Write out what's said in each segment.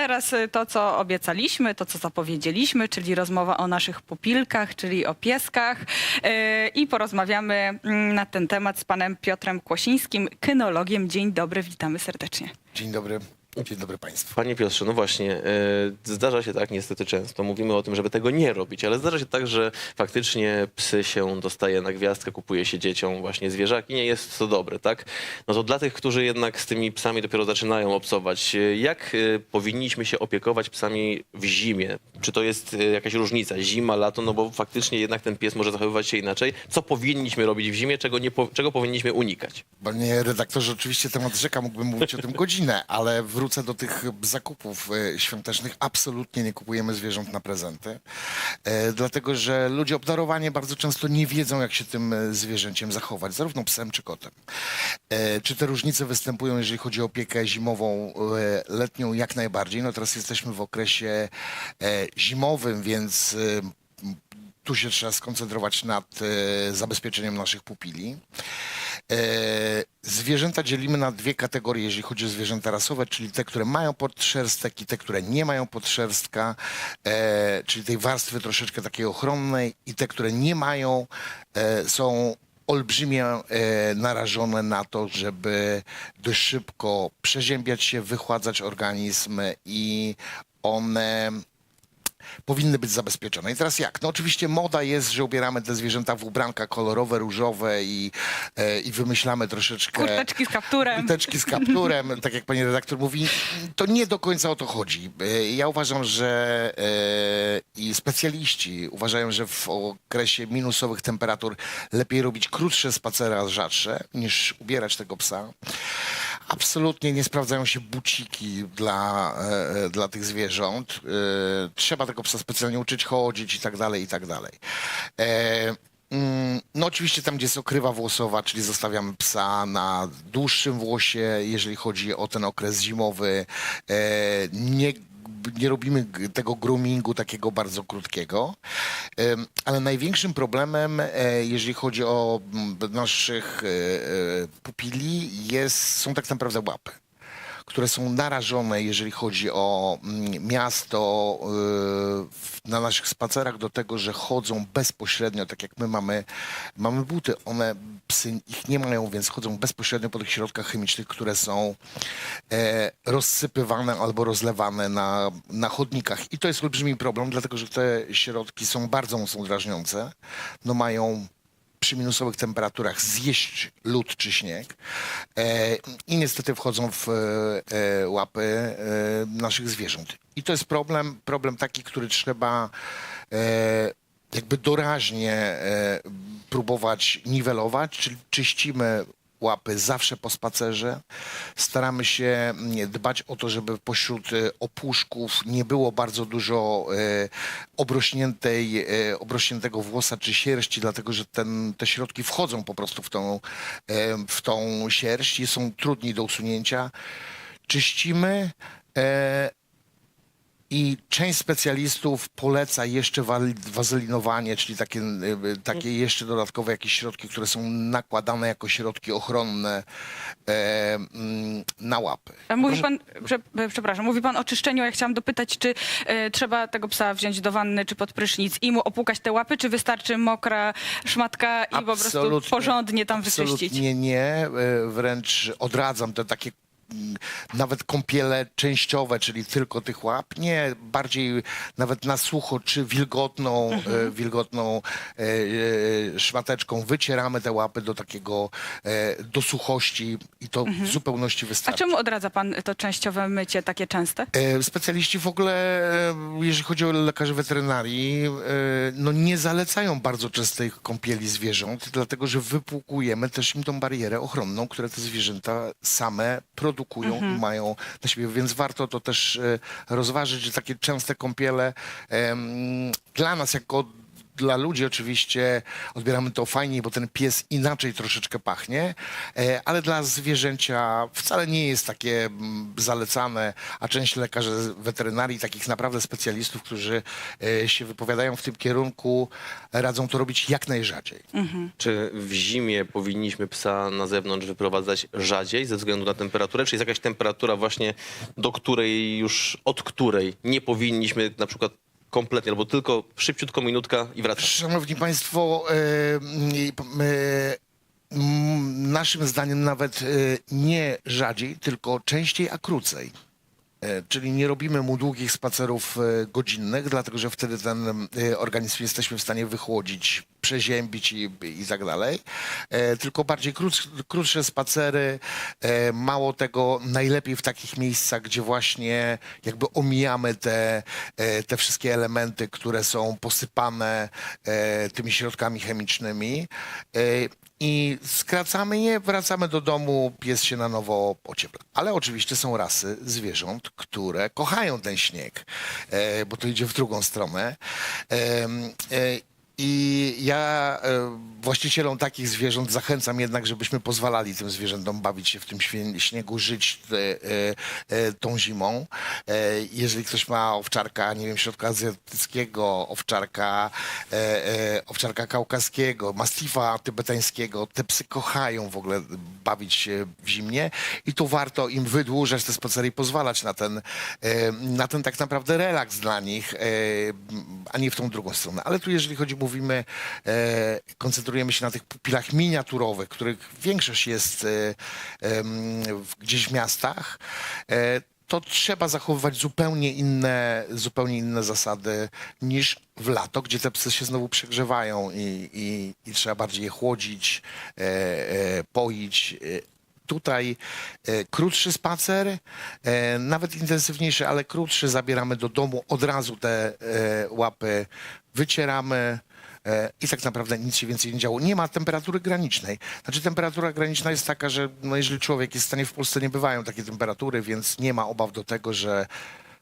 teraz y, to, co obiecaliśmy, to, co zapowiedzieliśmy, czyli rozmowa o naszych pupilkach, czyli o pieskach. Y, I porozmawiamy mm, na ten temat z panem Piotrem Kłosińskim, kynologiem. Dzień dobry, witamy serdecznie. Dzień dobry. Dzień dobry Państwu. Panie Piotrze, no właśnie, e, zdarza się tak niestety często, mówimy o tym, żeby tego nie robić, ale zdarza się tak, że faktycznie psy się dostaje na gwiazdkę, kupuje się dzieciom właśnie zwierzaki, nie jest to dobre, tak? No to dla tych, którzy jednak z tymi psami dopiero zaczynają obcować, e, jak e, powinniśmy się opiekować psami w zimie? Czy to jest e, jakaś różnica, zima, lato, no bo faktycznie jednak ten pies może zachowywać się inaczej. Co powinniśmy robić w zimie, czego, nie po, czego powinniśmy unikać? Panie redaktorze, oczywiście temat rzeka mógłbym mówić o tym godzinę, ale wrócę do tych zakupów e, świątecznych. Absolutnie nie kupujemy zwierząt na prezenty, e, dlatego że ludzie obdarowani bardzo często nie wiedzą, jak się tym e, zwierzęciem zachować, zarówno psem czy kotem. Czy te różnice występują, jeżeli chodzi o opiekę zimową, letnią? Jak najbardziej. No teraz jesteśmy w okresie zimowym, więc tu się trzeba skoncentrować nad zabezpieczeniem naszych pupili. E, zwierzęta dzielimy na dwie kategorie, jeżeli chodzi o zwierzęta rasowe, czyli te, które mają podszerstek i te, które nie mają podszerstka, e, czyli tej warstwy troszeczkę takiej ochronnej i te, które nie mają, e, są olbrzymie narażone na to, żeby dość szybko przeziębiać się, wychładzać organizm i one powinny być zabezpieczone. I teraz jak? No oczywiście moda jest, że ubieramy te zwierzęta w ubranka kolorowe, różowe i, e, i wymyślamy troszeczkę... Kurteczki z kapturem. Kurteczki z kapturem, tak jak pani redaktor mówi, to nie do końca o to chodzi. E, Ja uważam, że e, i specjaliści uważają, że w okresie minusowych temperatur lepiej robić krótsze spacery, a rzadsze, niż ubierać tego psa. Absolutnie nie sprawdzają się buciki dla, e, dla tych zwierząt. E, trzeba tego psa specjalnie uczyć chodzić i tak dalej, i tak dalej. E, mm, no oczywiście tam, gdzie jest okrywa włosowa, czyli zostawiamy psa na dłuższym włosie, jeżeli chodzi o ten okres zimowy. E, nie nie robimy tego groomingu takiego bardzo krótkiego, ale największym problemem, e, jeżeli chodzi o naszych e, e, pupili, jest, są tak naprawdę łapy które są narażone, jeżeli chodzi o mm, miasto, y, na naszych spacerach do tego, że chodzą bezpośrednio, tak jak my mamy, mamy buty. One, psy ich nie mają, więc chodzą bezpośrednio po tych środkach chemicznych, które są e, rozsypywane albo rozlewane na, na chodnikach. I to jest olbrzymi problem, dlatego że te środki są bardzo mocno drażniące. No mają przy minusowych temperaturach zjeść lód czy śnieg e, i niestety wchodzą w e, e, łapy e, naszych zwierząt. I to jest problem, problem taki, który trzeba e, jakby doraźnie e, próbować niwelować, czyli czyścimy łapy zawsze po spacerze. Staramy się mm, dbać o to, żeby pośród e, opuszków nie było bardzo dużo e, obrośniętej, e, obrośniętego włosa czy sierści, dlatego że ten, te środki wchodzą po prostu w tą, w tą sierść i są trudniej do usunięcia. Czyścimy. E, i część specjalistów poleca jeszcze wazelinowanie, czyli takie, y, takie jeszcze dodatkowe jakieś środki, które są nakładane jako środki ochronne e, mm, na łapy. A Mówi pan, prze, przepraszam, mówi pan o czyszczeniu. Ja chciałam dopytać, czy e, trzeba tego psa wziąć do wanny czy pod prysznic i mu opłukać te łapy, czy wystarczy mokra szmatka i po prostu Absolutnie- porządnie tam wyczyścić? Absolutnie nie, e, wręcz odradzam te takie nawet kąpiele częściowe, czyli tylko tych łap. Nie, bardziej nawet na sucho czy wilgotną, Mhm. e, wilgotną e, e, szmateczką wycieramy te łapy do takiego, e, do suchości i to w zupełności Mhm. A wystarczy. czemu odradza pan to częściowe mycie takie częste? E, Specjaliści w ogóle, e, jeżeli chodzi o lekarzy weterynarii, e, no nie zalecają bardzo częstych kąpieli zwierząt, dlatego że wypłukujemy też im tą barierę ochronną, które te zwierzęta same produkują i mają na siebie, więc warto to też e, rozważyć, że takie częste kąpiele em, dla nas jako dla ludzi oczywiście odbieramy to fajniej, bo ten pies inaczej troszeczkę pachnie, e, ale dla zwierzęcia wcale nie jest takie mm, zalecane, a część lekarzy weterynarii, takich naprawdę specjalistów, którzy e, się wypowiadają w tym kierunku, radzą to robić jak najrzadziej. Czy w zimie powinniśmy psa na zewnątrz wyprowadzać rzadziej ze względu na temperaturę? Czy jest jakaś temperatura właśnie, do której już, od której nie powinniśmy na przykład kompletnie, albo tylko szybciutko minutka i wracać? Szanowni Państwo, e, mm, naszym zdaniem nawet e, nie rzadziej, tylko częściej, a krócej. E, Czyli nie robimy mu długich spacerów e, godzinnych, dlatego że wtedy ten e, organizm jesteśmy w stanie wychłodzić, przeziębić i, i tak dalej. Tylko bardziej krótsze, krótsze spacery. Mało tego, najlepiej w takich miejscach, gdzie właśnie jakby omijamy te, te wszystkie elementy, które są posypane tymi środkami chemicznymi. E, i skracamy je, wracamy do domu, pies się na nowo ociepla. Ale oczywiście są rasy zwierząt, które kochają ten śnieg, e, bo to idzie w drugą stronę. I ja e, właścicielom takich zwierząt zachęcam jednak, żebyśmy pozwalali tym zwierzętom bawić się w tym śniegu, żyć e, e, tą zimą. Jeżeli ktoś ma owczarka, nie wiem, środkoazjatyckiego, owczarka, e, e, owczarka kaukaskiego, mastifa tybetańskiego, te psy kochają w ogóle bawić się w zimnie i tu warto im wydłużać te spacery i pozwalać na ten, na ten tak naprawdę relaks dla nich, a nie w tą drugą stronę. Ale tu jeżeli chodzi, mówimy, e, koncentrujemy się na tych pupilach miniaturowych, których większość jest e, gdzieś w miastach, e, to trzeba zachowywać zupełnie inne, zupełnie inne zasady niż w lato, gdzie te psy się znowu przegrzewają i, i, i trzeba bardziej je chłodzić, e, e, poić. E, Tutaj e, krótszy spacer, e, nawet intensywniejszy, ale krótszy, zabieramy do domu, od razu te e, łapy wycieramy i tak naprawdę nic się więcej nie działo. Nie ma temperatury granicznej. Znaczy temperatura graniczna jest taka, że no, jeżeli człowiek jest w stanie, w Polsce nie bywają takie temperatury, więc nie ma obaw do tego, że,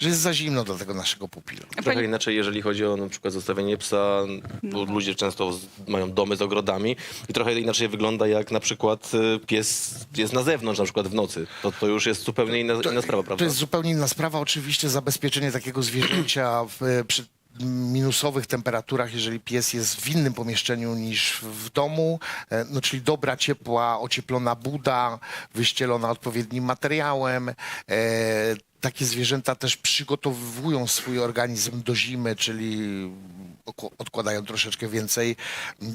że jest za zimno dla tego naszego pupila. Trochę Pani- inaczej, jeżeli chodzi o na przykład zostawienie psa, bo ludzie często z- mają domy z ogrodami i trochę inaczej wygląda jak na przykład y, pies jest na zewnątrz, na przykład w nocy. To, to już jest zupełnie inna, inna sprawa, prawda? To jest zupełnie inna sprawa. Oczywiście zabezpieczenie takiego zwierzęcia w, przy minusowych temperaturach, jeżeli pies jest w innym pomieszczeniu niż w domu, e, no czyli dobra, ciepła, ocieplona buda, wyścielona odpowiednim materiałem. E, takie zwierzęta też przygotowują swój organizm do zimy, czyli odkładają troszeczkę więcej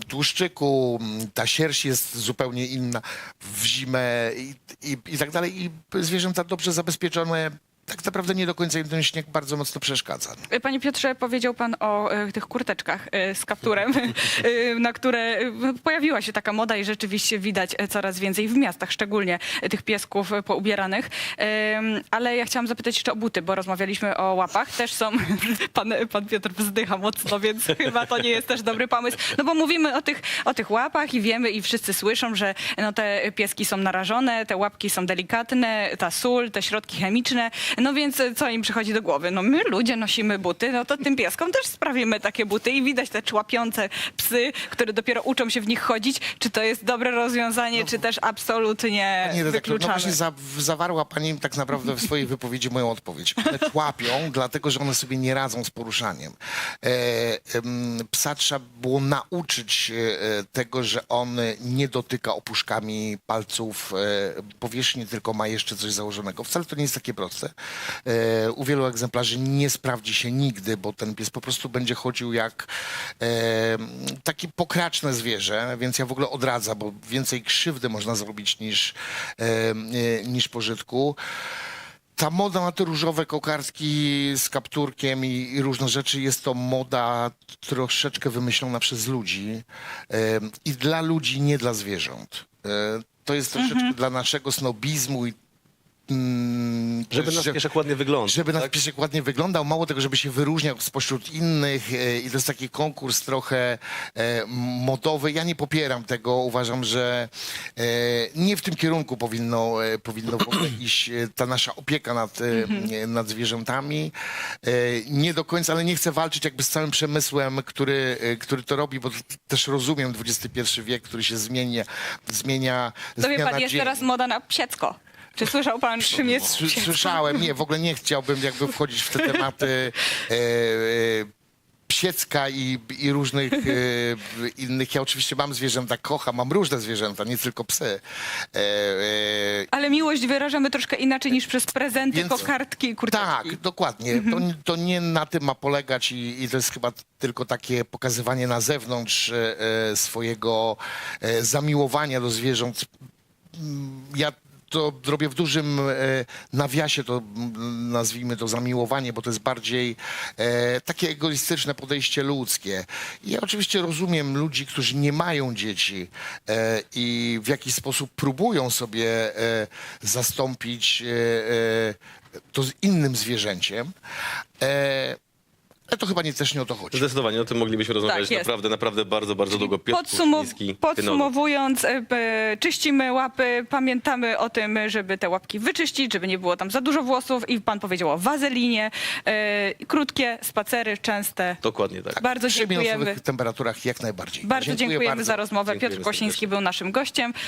tłuszczyku, ta sierść jest zupełnie inna w zimę i, i, i tak dalej. I zwierzęta dobrze zabezpieczone, tak naprawdę nie do końca im ten śnieg bardzo mocno przeszkadza. Panie Piotrze, powiedział pan o e, tych kurteczkach e, z kapturem, e, na które pojawiła się taka moda i rzeczywiście widać coraz więcej w miastach, szczególnie tych piesków poubieranych. Ale ja chciałam zapytać jeszcze o buty, bo rozmawialiśmy o łapach. Też są, pan, pan Piotr wzdycha mocno, więc chyba to nie jest też dobry pomysł. No bo mówimy o tych, o tych łapach i wiemy i wszyscy słyszą, że no, te pieski są narażone, te łapki są delikatne, ta sól, te środki chemiczne. No więc e, co im przychodzi do głowy? No my ludzie nosimy buty, no to tym pieskom też sprawimy takie buty i widać te człapiące psy, które dopiero uczą się w nich chodzić. Czy to jest dobre rozwiązanie, czy też absolutnie Pani redaktor, no wykluczane? właśnie za, zawarła pani tak naprawdę w swojej wypowiedzi moją odpowiedź. One człapią, dlatego że one sobie nie radzą z poruszaniem. E, em, psa trzeba było nauczyć e, tego, że on nie dotyka opuszkami palców e, powierzchni, tylko ma jeszcze coś założonego. Wcale to nie jest takie proste. E, u wielu egzemplarzy nie sprawdzi się nigdy, bo ten pies po prostu będzie chodził jak e, takie pokraczne zwierzę, więc ja w ogóle odradzam, bo więcej krzywdy można zrobić niż, e, e, niż pożytku. Ta moda na te różowe kokardki z kapturkiem i, i różne rzeczy jest to moda troszeczkę wymyślona przez ludzi e, i dla ludzi, nie dla zwierząt. E, to jest troszeczkę dla naszego snobizmu i mm, Żeby nasz pieszek ładnie wyglądał. żeby nasz tak? piesek ładnie wyglądał, mało tego, żeby się wyróżniał spośród innych e, i to jest taki konkurs trochę e, modowy. Ja nie popieram tego, uważam, że e, nie w tym kierunku powinno, e, powinno w ogóle iść e, ta nasza opieka nad, e, nad zwierzętami. E, nie do końca, ale nie chcę walczyć jakby z całym przemysłem, który, e, który to robi, bo t- też rozumiem XXI wiek, który się zmienia, zmienia To wie pan, jest dzień. teraz moda na psiecko. Czy słyszał pan, czym jest Sły-? Słyszałem, nie, w ogóle nie chciałbym jakby wchodzić w te tematy e, e, psiecka i, i różnych e, innych. Ja oczywiście mam zwierzęta, kocham, mam różne zwierzęta, nie tylko psy. E, e, Ale miłość wyrażamy troszkę inaczej niż przez prezenty, Więc- kokardki i kurczaki. tak, dokładnie. To, to nie na tym ma polegać i, i to jest chyba tylko takie pokazywanie na zewnątrz e, e, swojego e, zamiłowania do zwierząt. Mm, Ja to robię w dużym e, nawiasie, to mm, nazwijmy to zamiłowanie, bo to jest bardziej e, takie egoistyczne podejście ludzkie. Ja oczywiście rozumiem ludzi, którzy nie mają dzieci e, i w jakiś sposób próbują sobie zastąpić to z innym zwierzęciem. Ale to chyba nie, też nie o to chodzi. Zdecydowanie, o tym moglibyśmy rozmawiać jest. naprawdę, naprawdę bardzo, bardzo długo. Piotr kynolog. podsumowując, e, e, czyścimy łapy, pamiętamy o tym, żeby te łapki wyczyścić, żeby nie było tam za dużo włosów i pan powiedział o wazelinie. E, krótkie spacery, częste. Dokładnie tak. Bardzo Przy dziękujemy. minusowych temperaturach jak najbardziej. Bardzo dziękujemy bardzo. za rozmowę. Dziękujemy Piotr Kosiński serdecznie. był naszym gościem.